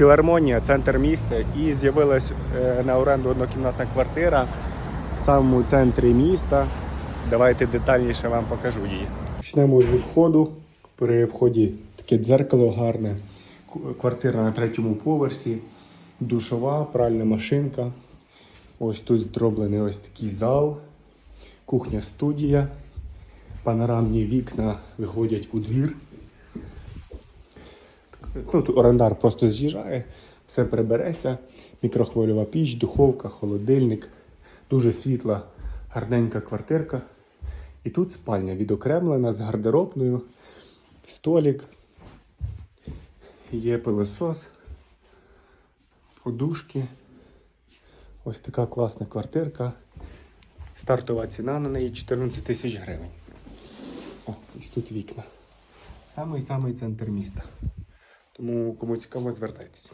філармонія, центр міста, і з'явилась е, на оренду однокімнатна квартира в самому центрі міста. Давайте детальніше вам покажу її. Почнемо з входу. При вході таке дзеркало гарне, квартира на третьому поверсі, душова, пральна машинка. Ось тут зроблений ось такий зал, кухня студія, панорамні вікна виходять у двір. Ну, тут орендар просто з'їжджає, все прибереться, мікрохвильова піч, духовка, холодильник, дуже світла, гарненька квартирка. І тут спальня відокремлена з гардеробною, столик, є пилосос, подушки. Ось така класна квартирка. Стартова ціна на неї 14 тисяч гривень. О, ось тут вікна. Самий-самий центр міста. Тому кому цікаво, звертайтеся.